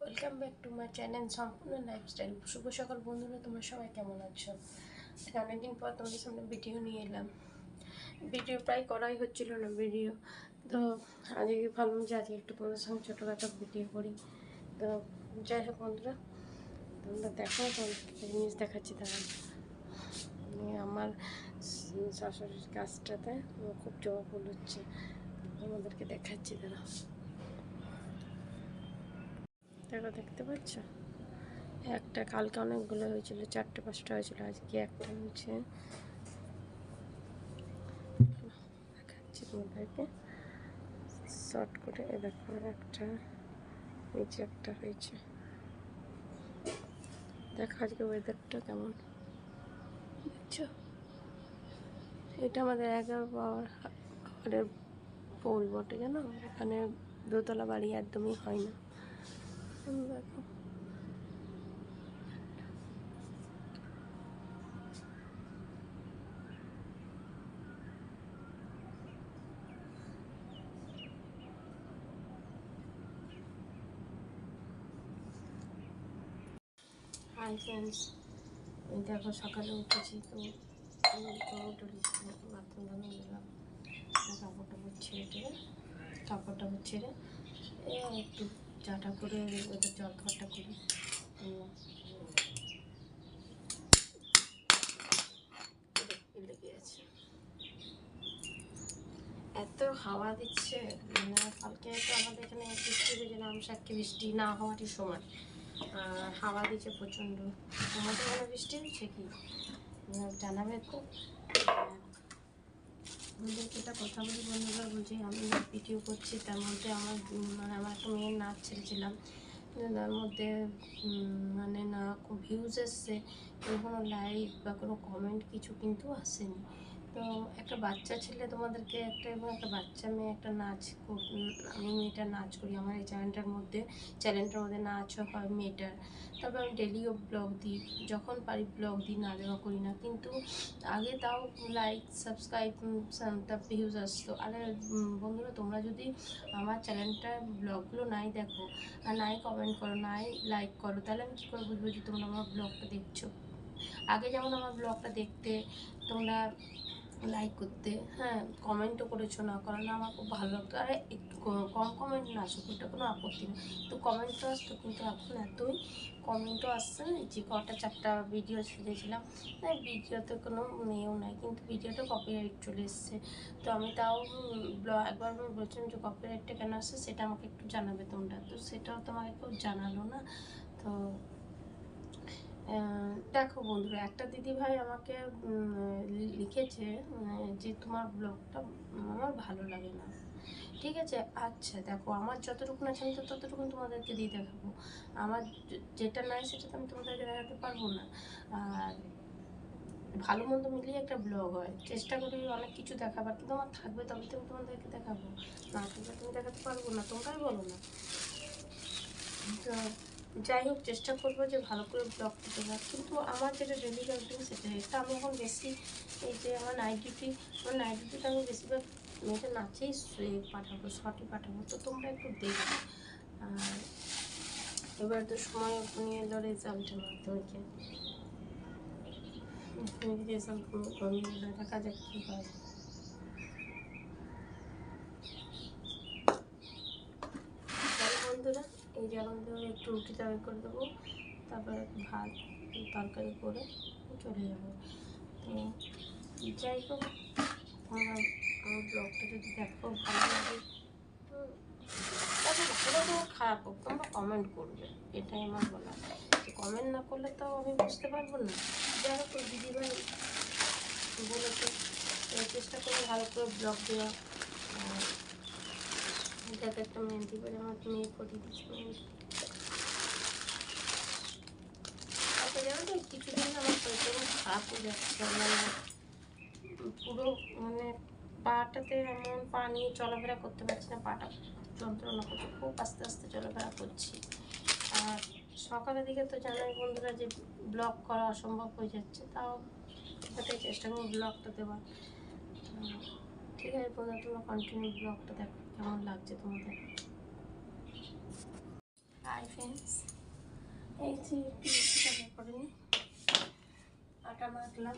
Welcome back to my channel সম্পূর্ণ lifestyle শুভ সকাল বন্ধুরা, তোমরা সবাই কেমন আছো? অনেকদিন পর তোমাদের সামনে ভিডিও নিয়ে এলাম। ভিডিও প্রায় করাই হচ্ছিল না ভিডিও তো আজকে ভাবলাম যে আজকে একটু তোমাদের সঙ্গে ছোটোখাটো ভিডিও করি। তো যাই হোক বন্ধুরা, তোমরা দেখো তোমাদেরকে জিনিস দেখাচ্ছি তারা আমি আমার শাশুড়ির কাজটাতে খুব জবা ফুল হচ্ছে। তোমাদেরকে দেখাচ্ছি তারা দেখো দেখতে পাচ্ছ? একটা, কালকে অনেকগুলো হয়েছিল, চারটে, পাঁচটা হয়েছিল, আজকে একটা হয়েছে। দেখাচ্ছি তোমাদেরকে। শর্ট করে দেখো একটা, নিচে একটা হয়েছে। দেখো আজকে ওয়েদারটা কেমন? এটা আমাদের এগারো পাওয়ার পাওয়ারের পোল বটে, জানো? এখানে দোতলা বাড়ি একদমই হয় না। দেখো। হাই ফ্রেন্ডস এই দেখো, সকালে উঠেছি তো বাথরুম টাথরুম গেলাম কাপড় টাপড় ছেড়ে টেড়ে কাপড় টাপড় ছেড়ে একটু চাটা করে ওদের জল খাওয়াটা করি। এত হাওয়া দিচ্ছে মানে কালকে তো আমাদের এখানে বৃষ্টি আমি সাক্ষী বৃষ্টি না হওয়ারই সময়। আর হাওয়া দিচ্ছে প্রচণ্ড। আমাদের বৃষ্টি হচ্ছে কি? জানাবে তো বন্ধুদেরকে একটা কথা বলি বন্ধুরা বলছি আমি ভিডিও করছি, তার মধ্যে আমার মানে আমার একটা মেয়ের নাচ ছেড়েছিলাম। তার মধ্যে মানে না খুব ভিউজ এসছে কোনো লাইক বা কোনো কমেন্ট কিছু কিন্তু আসেনি। তো একটা বাচ্চা ছেলে তোমাদেরকে একটা এবং একটা বাচ্চা মেয়ে, একটা নাচ আমি মেয়েটার নাচ করি, আমার এই চ্যানেলটার মধ্যে চ্যানেলটার মধ্যে নাচও হয় মেয়েটার। তারপর আমি ডেলিও ব্লগ দিই, যখন পারি ব্লগ দিই, না দেওয়া করি না। কিন্তু আগে তাও লাইক সাবস্ক্রাইব তা ভিউজ আসতো। আর বন্ধুরা, তোমরা যদি আমার চ্যানেলটার ব্লগগুলো নাই দেখো, আর নাই কমেন্ট করো, নাই লাইক করো, তাহলে আমি কী করে বুঝব যে তোমরা আমার ব্লগটা দেখছ? আগে যেমন আমার ব্লগটা দেখতে তোমরা লাইক করতে। হ্যাঁ কমেন্টও করেছ না, কারণ আমার খুব ভালো লাগতো। আরে, একটু কম কমেন্ট না আসুক ওটা কোনো আপত্তি নেই তো কমেন্ট তো আসতো, কিন্তু এখন এতই কমেন্টও আসছে না, যে কটা, চারটা ভিডিও ছেড়েছিলাম। তাই ভিডিওতে কোনো নেও নাই, কিন্তু ভিডিওটা কপিরাইট চলে এসছে। তো আমি তাও একবার বলছিলাম যে কপিরাইটটা কেন আসছে, সেটা আমাকে একটু জানাবে তোমরা। তো সেটাও তোমাকে কেউ জানালো না। তো দেখো বন্ধুরা, একটা দিদি ভাই আমাকে লিখেছে যে তোমার ব্লগটা আমার ভালো লাগে না। ঠিক আছে? আচ্ছা দেখো, আমার যতটুকু আছে আমি তো ততটুকু তোমাদেরকে দিয়ে দেখাবো। আমার যেটা নাই সেটা তো আমি তোমাদেরকে দেখাতে পারব না। আর ভালো মন্দ মিলিয়ে একটা ব্লগ হয়। চেষ্টা করি অনেক কিছু দেখাবার, কিন্তু আমার থাকবে তবে তো আমি তোমাদেরকে দেখাবো। না তুমি দেখাতে পারব না, তোমরাই বলো না। তো যাই হোক, চেষ্টা করব যে ভালো করে ব্লগ করতে পার কিন্তু আমার যেটা ডেলি রুটিন সেটা এটা আমি এখন বেশি এই যে আমার নাইট ডিউটি আমার নাইট ডিউটিটা আমি বেশিরভাগ মেয়েটা নাচেই পাঠাবো শর্টে পাঠাবো। তো তোমরা একটু দেখবে। আর এবার তো সময় নিয়ে এলো রেজাল্টের মাধ্যমিক রেজাল্ট এলো, দেখা যাক কী হয় তাহলে বন্ধুরা এই দিয়ে একটু রুটি তরকারি করে দেবো। তারপরে ভাত, তরকারি করে চলে যাব। তো যাই হোক, আমার আমার ব্লগটা যদি দেখো, ভালো লাগে, তো ভালো হোক, খারাপ হোক, তোমরা কমেন্ট করবে। এটাই আমার বলা কমেন্ট না করলে তো আমি বুঝতে পারব না। যাই হোক দিদিভাই বলেছে চেষ্টা করব ভালো করে ব্লগ দেওয়া এটাতে একটা মেহেন্দি করে আমার মেয়ে পরিয়ে দিচ্ছে মেহেন্দি কিছুদিন আমার খুব খারাপ হয়ে যাচ্ছে পুরো মানে পাটাতে এমন পা নিয়ে চলাফেরা করতে পারছি না পাটা যন্ত্রণা করছে খুব আস্তে আস্তে চলাফেরা করছি আর সকালের দিকে তো জানাই বন্ধুরা যে ব্লগ করা অসম্ভব হয়ে যাচ্ছে তাও চেষ্টা করব ব্লগটা দেওয়ার ঠিক আছে বন্ধুরা তোমরা কন্টিনিউ ব্লগটা দেখো, কেমন লাগছে তোমাদের? হাই ফ্রেন্ডস এই যে করে নিই আটা মাখলাম।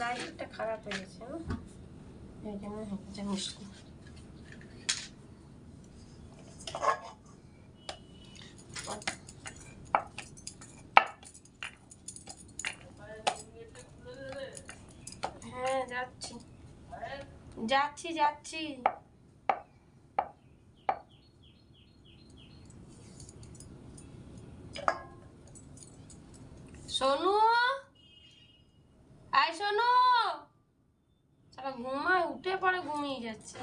লাইটটা খারাপ হয়ে গেছে না এই জন্য হচ্ছে মুশকিল হ্যাঁ যাচ্ছি যাচ্ছি যাচ্ছি। সোনু? আয় সোনু। সারা ঘুমায়, উঠে পরে ঘুমিয়ে যাচ্ছে।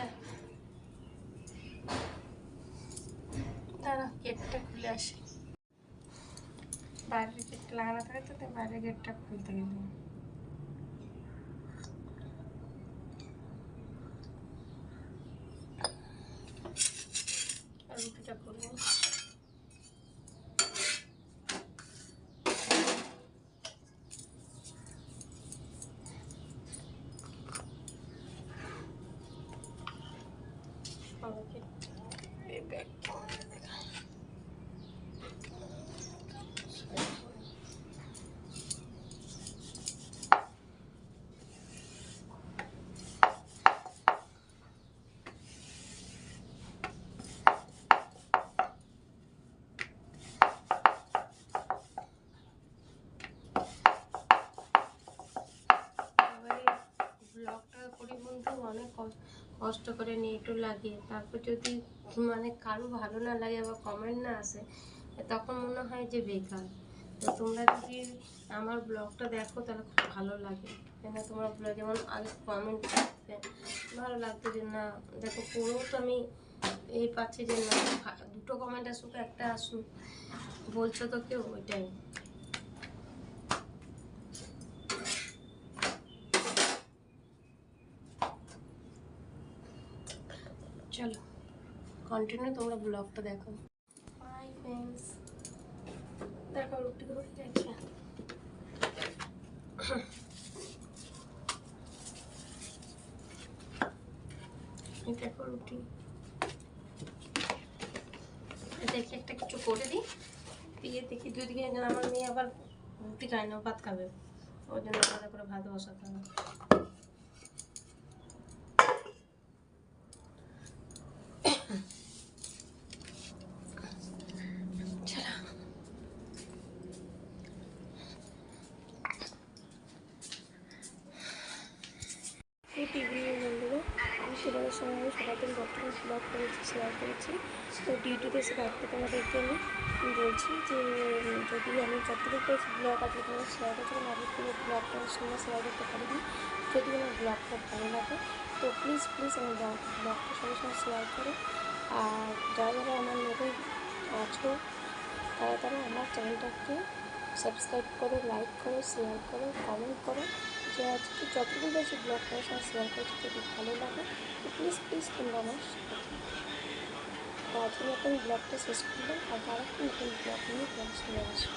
দাঁড়া, গেটটা খুলে আসে। বাইরের গেটটা লাগানো থাকে তো বাইরের গেটটা খুলতে গেলাম আর রুটিটা করব আমাকে এই ব্যাগটা দেখা এবারে ব্লগটা করি বন্ধু অনেক কষ্ট করে নেটও লাগে তারপর যদি মানে কারও ভালো না লাগে বা কমেন্ট না আসে, তখন মনে হয় যে বেকার। তো তোমরা যদি আমার ব্লগটা দেখো, তাহলে খুব ভালো লাগে। কেন তোমার ব্লগ যেমন আগে কমেন্ট করতে ভালো লাগতো যে না, দেখো পড়েও তো আমি এই পাচ্ছি যে না, দুটো কমেন্ট আসুক, একটা আসুক। বলছো তো কেউ, ওইটাই। চলো কন্টিনিউ তোমরা ব্লগটা দেখো। হাই ফ্রেন্ডস দেখো রুটি করে গেছে এই দেখো রুটি। দেখি একটা কিছু করে দিই। দিয়ে দেখি দুদিকে আমার মেয়ে আবার রুটি খায় না ভাত খাবে। ওই জন্য আলাদা করে ভাত বসাতে হবে চলো ইভিনিং বন্ধুরা আমি সুবারের সঙ্গে সারাদিন বর্তমান ব্লগ করেছি শেয়ার করেছি। তো ডিউটিতে এসে বাড়িতে তোমাদেরকে আমি বলছি যে যদি আমি যতটুকু করেছি ব্লগ আজকে তোমার শেয়ার করছি কারণ আমি পুরো ব্লগটা সঙ্গে শেয়ার করতে পারিনি। যদি আমার ব্লগটা ভালো লাগে, তো প্লিজ প্লিজ আমার ব্লগটা সঙ্গে সঙ্গে শেয়ার করো। আর যারা যারা আমার নতুন আছো, তারা তারা আমার চ্যানেলটাকে সাবস্ক্রাইব করো লাইক করো শেয়ার করো কমেন্ট করো। যে আজকে যতটুকু বেশি ব্লগ করার সঙ্গে শেয়ার করছি, যদি ভালো লাগে প্লিজ প্লিজ তোমরা আমার সাথে। তো আজকে নতুন ব্লগটা শেষ করলাম, আর আরেকটা নতুন ব্লগ নিয়ে তোমার সঙ্গে আসব